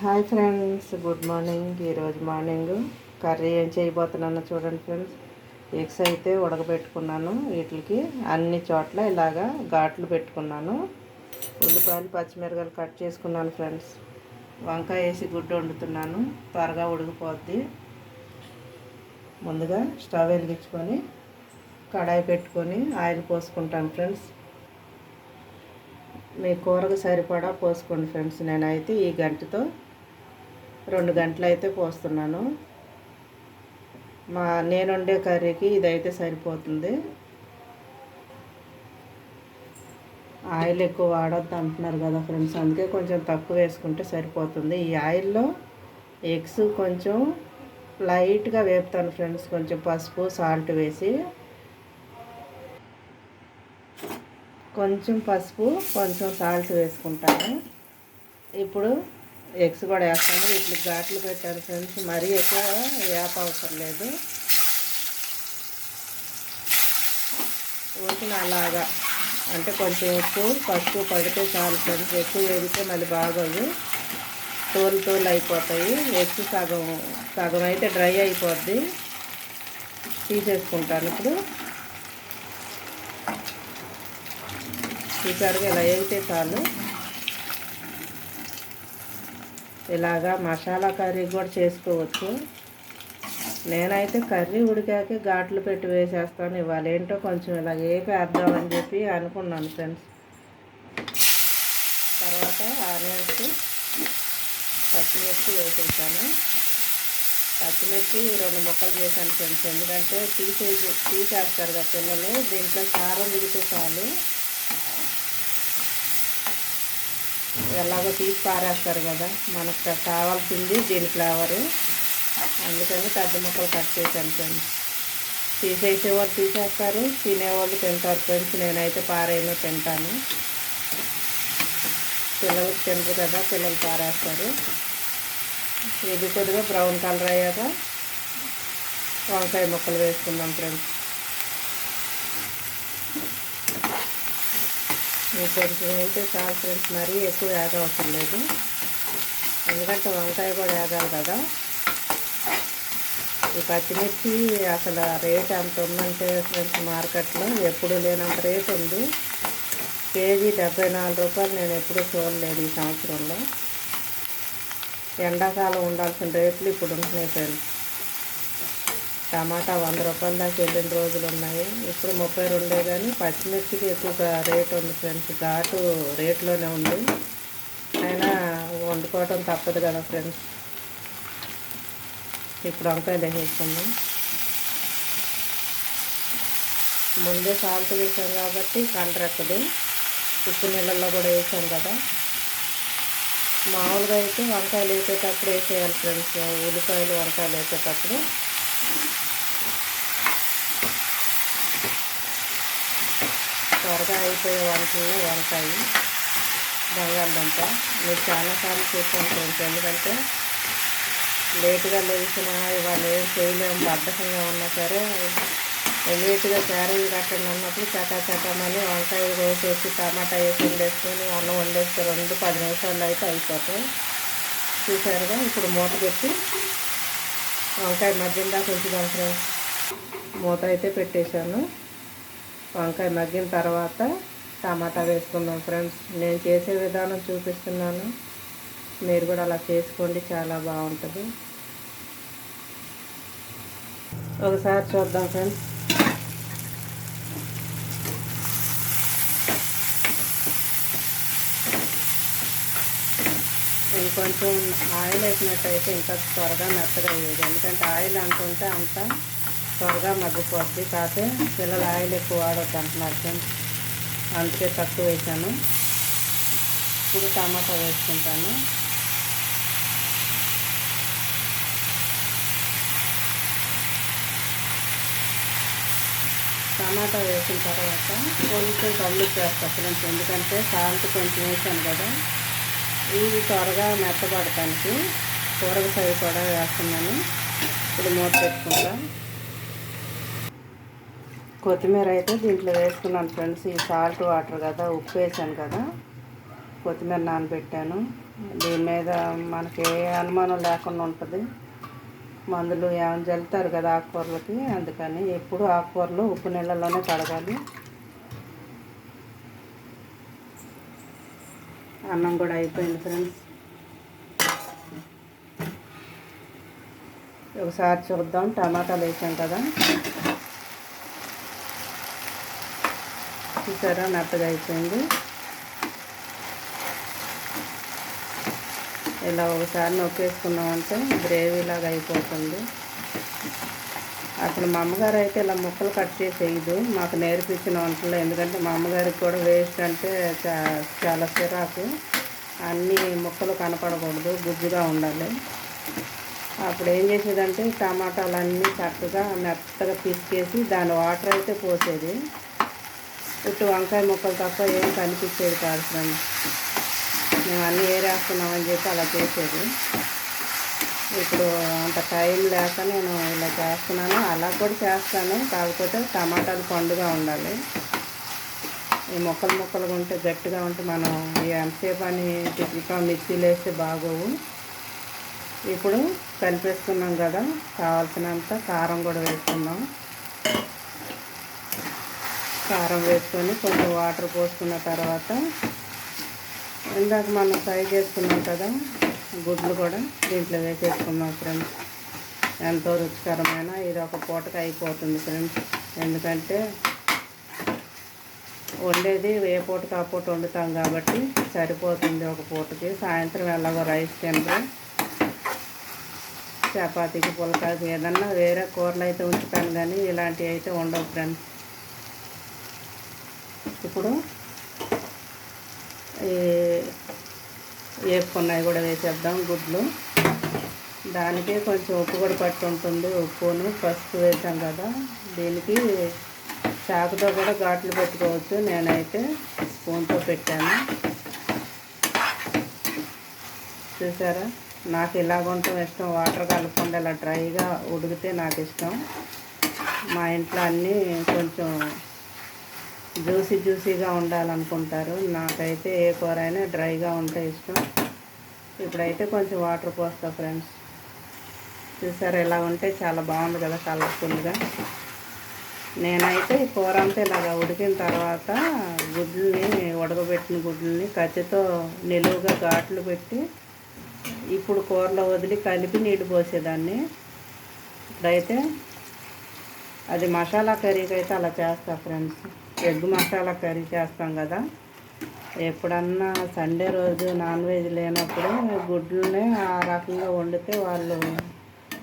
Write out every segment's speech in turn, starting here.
Hi friends good morning. ఈరోజు morning curry ఏం చేయబోతున్నాను చూడండి ఫ్రెండ్స్. ఎగ్స్ అయితే ఉడకబెట్టుకున్నాను. వీటికి అన్ని చోట్ల ఇలాగా ఘాట్లు పెట్టుకున్నాను. ఉల్లిపాయలు పచ్చిమిరకాయలు కట్ చేసుకున్నాను ఫ్రెండ్స్. వంకాయ వేసి గుడ్డు వండుతున్నాను. త్వరగా ఉడికిపోద్ది. ముందుగా స్టవ్ వెలిగించుకొని కడాయి పెట్టుకొని ఆయిల్ పోసుకుంటాను ఫ్రెండ్స్. మీ కూరకు సరిపడా పోసుకోండి ఫ్రెండ్స్. నేనైతే ఈ గంటతో రెండు గంటలు అయితే పోస్తున్నాను. మా నేను వండే కర్రీకి ఇదైతే సరిపోతుంది. ఆయిల్ ఎక్కువ వాడొద్దు అంటున్నారు కదా ఫ్రెండ్స్ అందుకే కొంచెం తక్కువ వేసుకుంటే సరిపోతుంది. ఈ ఆయిల్లో ఎగ్స్ కొంచెం లైట్గా వేపుతాను ఫ్రెండ్స్ కొంచెం పసుపు సాల్ట్ వేసి. కొంచెం పసుపు కొంచెం సాల్ట్ వేసుకుంటాను. ఇప్పుడు ఎగ్స్ కూడా వేస్తాను. వీటికి ఘాట్లు పెట్టాను ఫ్రెండ్స్. మరీ ఎక్కువ వేప అవసరం లేదు. ఊరికిన అలాగా. అంటే కొంచెం ఉప్పు పసుపు పడితే చాలు ఫ్రెండ్స్. ఎక్కువ వేగితే మళ్ళీ బాగోదు. తోలు తోలు అయిపోతాయి. ఎగ్స్ సగం సగం అయితే డ్రై అయిపోద్ది. తీసేసుకుంటాను ఇప్పుడు. చూసారుగా ఇలా వేగితే చాలు. ఇలాగా మసాలా కర్రీ కూడా చేసుకోవచ్చు. నేనైతే కర్రీ ఉడికాకే ఘాట్లు పెట్టి వేసేస్తాను ఇవాళ. ఏంటో కొంచెం ఇలా వేపేద్దామని చెప్పి అనుకున్నాను ఫ్రెండ్స్. తర్వాత ఆనియన్స్ పచ్చిమిర్చి వేసేసాను. పచ్చిమిర్చి రెండు ముక్కలు చేశాను ఫ్రెండ్స్. ఎందుకంటే తీసేసి తీసేస్తారు కదా పిల్లలు దీంట్లో కారం దిగితే చాలు. ఎలాగో తీసి పారేస్తారు కదా మనకు కావాల్సింది దీని ఫ్లేవరు అందుకని పెద్ద ముక్కలు కట్ చేశాను ఫ్రెండ్స్. తీసేసేవాళ్ళు తీసేస్తారు తినేవాళ్ళు తింటారు ఫ్రెండ్స్. నేనైతే పారైనా తింటాను. పిల్లలకు తింటారు కదా పిల్లలు పారేస్తారు. ఇది కొద్దిగా బ్రౌన్ కలర్ అయ్యాక వంకాయ ముక్కలు వేసుకుందాం ఫ్రెండ్స్. కొంచెం అయితే చాలు ఫ్రెండ్స్ మరీ ఎక్కువ అవసరం లేదు. ఎందుకంటే వంకాయ కూడా వేగాలి కదా. ఈ పచ్చిమిర్చి అసలు రేట్ ఎంత ఉందంటే ఫ్రెండ్స్ మార్కెట్లో ఎప్పుడు లేనంత రేట్ ఉంది. కేజీ డెబ్బై నాలుగు రూపాయలు నేను ఎప్పుడూ చూడలేదు ఈ సంవత్సరంలో. ఎండాకాలం ఉండాల్సిన రేట్లు ఇప్పుడు ఉంటున్నాయి ఫ్రెండ్స్. టమాటా వంద రూపాయల దాకా వెళ్ళిన రోజులు ఉన్నాయి? ఇప్పుడు ముప్పై రెండే కానీ పచ్చిమిర్చికి ఎక్కువగా రేట్ ఉంది ఫ్రెండ్స్. ఘాటు రేట్లోనే ఉంది. అయినా వండుకోవటం తప్పదు కదా ఫ్రెండ్స్. ఇప్పుడు వంకాయలు వేసేసుకుందాం ముందే సాల్ట్ వేసాం కాబట్టి కండ్రెక్కదు ఉప్పు నీళ్ళల్లో కూడా వేసాం కదా. మామూలుగా అయితే వంకాయలు వేసేటప్పుడు వేసేయాలి ఫ్రెండ్స్. ఉల్లిపాయలు వంకాయలు వేసేటప్పుడు. త్వరగా అయిపోయే వంటల్లో వంకాయ బంగాళదుంప మీరు చాలాసార్లు చెప్పాను ఫ్రెండ్స్ ఎందుకంటే లేటుగా లేచినా ఇవాళ ఏం చేయలేము బద్ధకంగా ఉన్నా సరే లేటుగా క్యారేజ్ కట్టండి అన్నప్పుడు చటా చటామని వంకాయ వేసేసి టమాటా వేసి వండేసుకొని అన్నం వండేస్తే రెండు పది నిమిషాలు అయితే అయిపోతాయి. చూసారుగా ఇప్పుడు మూత పెట్టి వంకాయ మధ్యంగా కొంచెం ఫ్రెండ్స్. మూత అయితే పెట్టేశాను. వంకాయ మగ్గిన తర్వాత టమాటా వేసుకుందాం ఫ్రెండ్స్. నేను చేసే విధానం చూపిస్తున్నాను. మీరు కూడా అలా చేసుకోండి చాలా బాగుంటుంది. ఒకసారి చూద్దాం ఫ్రెండ్స్. ఇంకొంచెం ఆయిల్ వేసినట్టయితే ఇంకా త్వరగా మెత్తగా అయ్యేది. ఎందుకంటే ఆయిల్ అంటుంటే అంత త్వరగా మగ్గిపోద్ది. కాకపోతే పిల్లలు ఆయిల్ ఎక్కువ వాడొద్దు అంటున్నారు అందుకే తక్కువ వేసాను. ఇప్పుడు టమాటా వేసుకుంటాను. టమాటా వేసిన తర్వాత కొంచెం కళ్ళు చేస్తా ఎందుకంటే సాల్ట్ కొంచెం వేసాను కదా. ఇవి త్వరగా మెత్తపడటానికి కూరగాయ కూడా వేస్తున్నాను. ఇప్పుడు మూత పెట్టుకుంటాను కొత్తిమీర అయితే దీంట్లో వేసుకున్నాను ఫ్రెండ్స్. ఈ సాల్ట్ వాటర్ కదా ఉప్పు వేసాను కదా. కొత్తిమీర నానబెట్టాను. దీని మీద మనకి ఏ అనుమానం లేకుండా ఉంటుంది. మందులు ఏమైనా జల్లుతారు కదా ఆకుకూరలకి అందుకని ఎప్పుడు ఆకుకూరలు ఉప్పు నీళ్ళలోనే కడగాలి. అన్నం కూడా అయిపోయింది ఫ్రెండ్స్. ఒకసారి చూద్దాం టమాటాలు వేసాం కదా. చూసారా మెత్తగా అయిపోయింది. ఇలా ఒకసారి నొక్కేసుకున్నామంటే గ్రేవీ లాగా అయిపోతుంది. అసలు మా అమ్మగారు అయితే ఇలా ముక్కలు కట్ చేసి వేయదు మాకు నేర్పించిన వంటలు ఎందుకంటే మా అమ్మగారికి కూడా వేస్ట్ అంటే చాలా చిరాకు. అన్నీ ముక్కలు కనపడకూడదు గుజ్జుగా ఉండాలి. అప్పుడు ఏం చేసేదంటే టమాటాలన్నీ చక్కగా మెత్తగా పిసికేసి దాని వాటర్ అయితే పోసేది. ఇటు వంకాయ ముక్కలు తప్ప ఏం కనిపించేది కాదు ఫ్రెండ్స్. మేము అన్నీ ఏరేస్తున్నామని చెప్పి అలా చేసేది. ఇప్పుడు అంత టైం లేక నేను ఇలా చేస్తున్నాను. అలా కూడా చేస్తాను. కాకపోతే టమాటాలు పండుగా ఉండాలి. ఈ మొక్కలు మొక్కలుగా ఉంటే గట్టిగా ఉంటే మనం ఈ ఎంతసేపు అని తిప్పుతాం మిక్సీలో వేస్తే బాగోవు. ఇప్పుడు కలిపేసుకున్నాం కదా. కావాల్సినంత కారం కూడా వేసుకున్నాం కారం వేసుకొని కొంచెం వాటర్ పోసుకున్న తర్వాత ఇందాక మనం ఫ్రై చేసుకున్నాం కదా గుడ్లు కూడా దీంట్లో వేసేసుకున్నాం ఫ్రెండ్స్. ఎంతో రుచికరమైన ఇది ఒక పూటకి అయిపోతుంది ఫ్రెండ్స్. ఎందుకంటే వండేది ఏ పూటకి ఆ పూట వండుతాం కాబట్టి సరిపోతుంది ఒక పూటకి. సాయంత్రం ఎలాగో రైస్ తినరు చపాతీకి పులకాకి ఏదన్నా వేరే కూరలు అయితే ఉంచుతాను కానీ ఇలాంటివి అయితే ఉండవు ఫ్రెండ్స్. ఇప్పుడు ఈ వేపుకున్నాయి కూడా వేసేద్దాం గుడ్లు. దానికి కొంచెం ఉప్పు కూడా పట్టు ఉంటుంది ఉప్పును పసుపు వేసాం కదా. దీనికి చాకుతో కూడా ఘాట్లు పెట్టుకోవచ్చు. నేనైతే స్పూన్తో పెట్టాను. చూసారా? నాకు ఇలాగ ఉండటం ఇష్టం. వాటర్ కలపకుండా ఇలా డ్రైగా ఉడికితే నాకు ఇష్టం. మా ఇంట్లో అన్నీ కొంచెం జ్యూసీ జ్యూసీగా ఉండాలనుకుంటారు. నాకైతే ఏ కూర అయినా డ్రైగా ఉంటే ఇష్టం. ఇప్పుడైతే కొంచెం వాటర్ పోస్తా ఫ్రెండ్స్. చూసారు ఇలా ఉంటే చాలా బాగుంది కదా కలర్ఫుల్గా. నేనైతే ఈ కూర అంతా ఇలాగ ఉడికిన తర్వాత గుడ్లని ఉడకబెట్టిన గుడ్లని కత్తితో నిలువుగా ఘాట్లు పెట్టి ఇప్పుడు కూరలో వదిలి కలిపి నీళ్ళు పోసేదాన్ని. ఇప్పుడైతే అది మసాలా కర్రీకి అయితే అలా చేస్తా ఫ్రెండ్స్. ఎగ్ మసాలా కర్రీ చేస్తాం కదా. ఎప్పుడన్నా సండే రోజు నాన్ వెజ్ లేనప్పుడు గుడ్లనే ఆ రకంగా వండితే వాళ్ళు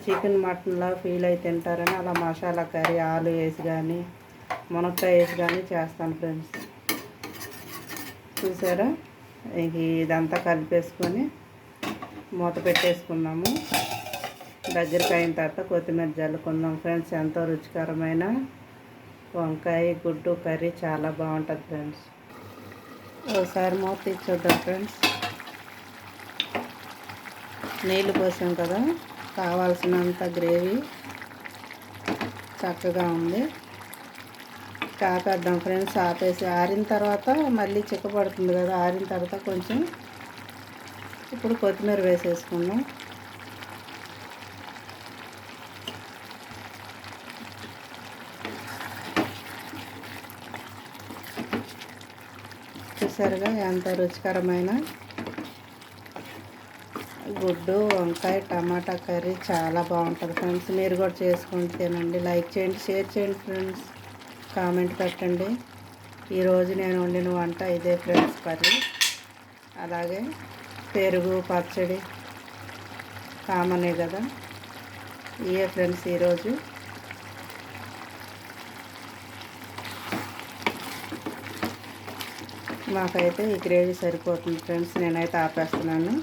చికెన్ మటన్లా ఫీల్ అయి తింటారని అలా మసాలా కర్రీ ఆలు వేసి కానీ మునక్కాయ వేసి కానీ చేస్తాను ఫ్రెండ్స్. చూసారా? ఇంక ఇదంతా కలిపేసుకొని మూత పెట్టేసుకున్నాము. దగ్గరికి అయిన తర్వాత కొత్తిమీర జల్లుకుందాం. ఫ్రెండ్స్ ఎంతో రుచికరమైన వంకాయ గుడ్డు కర్రీ చాలా బాగుంటుంది ఫ్రెండ్స్. ఒకసారి మూత తీర్చొద్దాం ఫ్రెండ్స్. నీళ్ళు పోసాం కదా కావాల్సినంత గ్రేవీ చక్కగా ఉంది. కాపేద్దాం ఫ్రెండ్స్ ఆపేసి ఆరిన తర్వాత మళ్ళీ చిక్కబడుతుంది కదా ఆరిన తర్వాత కొంచెం ఇప్పుడు కొత్తిమీర వేసేసుకుందాం. చూసారుగా ఎంత రుచికరమైన. గుడ్డు వంకాయ టమాటా కర్రీ చాలా బాగుంటుంది ఫ్రెండ్స్. మీరు కూడా చేసుకొని తినండి. లైక్ చేయండి షేర్ చేయండి ఫ్రెండ్స్. కామెంట్ పెట్టండి. ఈరోజు నేను వండిన వంట ఇదే ఫ్రెండ్స్ కర్రీ. అలాగే పెరుగు పచ్చడి కామనే కదా. ఇయే ఫ్రెండ్స్ ఈరోజు మాకైతే ఈ గ్రేవీ సరిపోతుంది ఫ్రెండ్స్. నేనైతే ఆపేస్తున్నాను.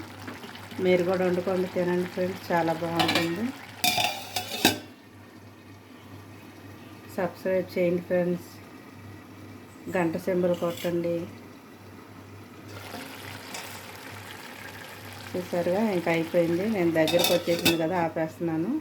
మీరు కూడా వండుకోండి తినండి ఫ్రెండ్స్. చాలా బాగుంటుంది. సబ్స్క్రైబ్ చేయండి ఫ్రెండ్స్. గంట సింబల్ కొట్టండి. చూసారుగా ఇంకా అయిపోయింది. నేను దగ్గరకు వచ్చేసింది కదా ఆపేస్తున్నాను.